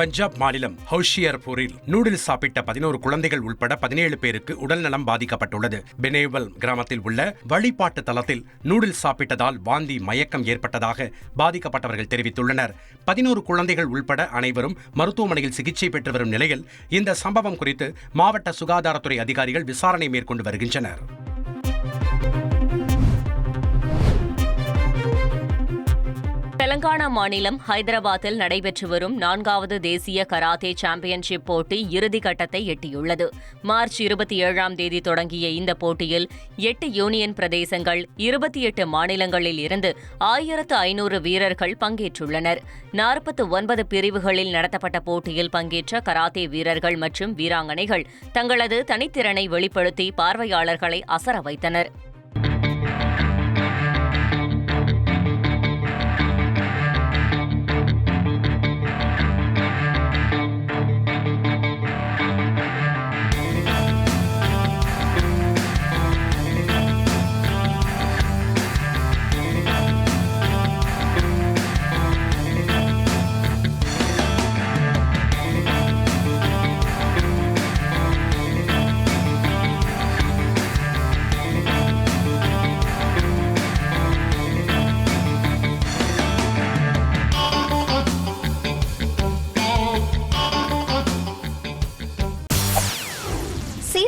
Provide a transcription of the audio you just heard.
பஞ்சாப் மாநிலம் ஹவுஷியர்பூரில் நூடுல்ஸ் சாப்பிட்ட பதினோரு குழந்தைகள் உட்பட பதினேழு பேருக்கு உடல்நலம் பாதிக்கப்பட்டுள்ளது. பெனேவல் கிராமத்தில் உள்ள வழிபாட்டு தளத்தில் நூடுல்ஸ் சாப்பிட்டதால் வாந்தி மயக்கம் ஏற்பட்டதாக பாதிக்கப்பட்டவர்கள் தெரிவித்துள்ளனர். பதினோரு குழந்தைகள் உள்பட அனைவரும் மருத்துவமனையில் சிகிச்சை பெற்று வரும் நிலையில் இந்த சம்பவம் குறித்து மாவட்ட சுகாதாரத்துறை அதிகாரிகள் விசாரணை மேற்கொண்டு வருகின்றனர். தெலங்கானா மாநிலம் ஹைதராபாத்தில் நடைபெற்று வரும் நான்காவது தேசிய கராத்தே சாம்பியன்ஷிப் போட்டி இறுதிக்கட்டத்தை எட்டியுள்ளது. மார்ச் இருபத்தி ஏழாம் தேதி தொடங்கிய இந்த போட்டியில் எட்டு யூனியன் பிரதேசங்கள் இருபத்தி எட்டு மாநிலங்களில் இருந்து ஆயிரத்து ஐநூறு வீரர்கள் பங்கேற்றுள்ளனர். நாற்பத்து ஒன்பது பிரிவுகளில் நடத்தப்பட்ட போட்டியில் பங்கேற்ற கராத்தே வீரர்கள் மற்றும் வீராங்கனைகள் தங்களது தனித்திறனை வெளிப்படுத்தி பார்வையாளர்களை அசர வைத்தனர்.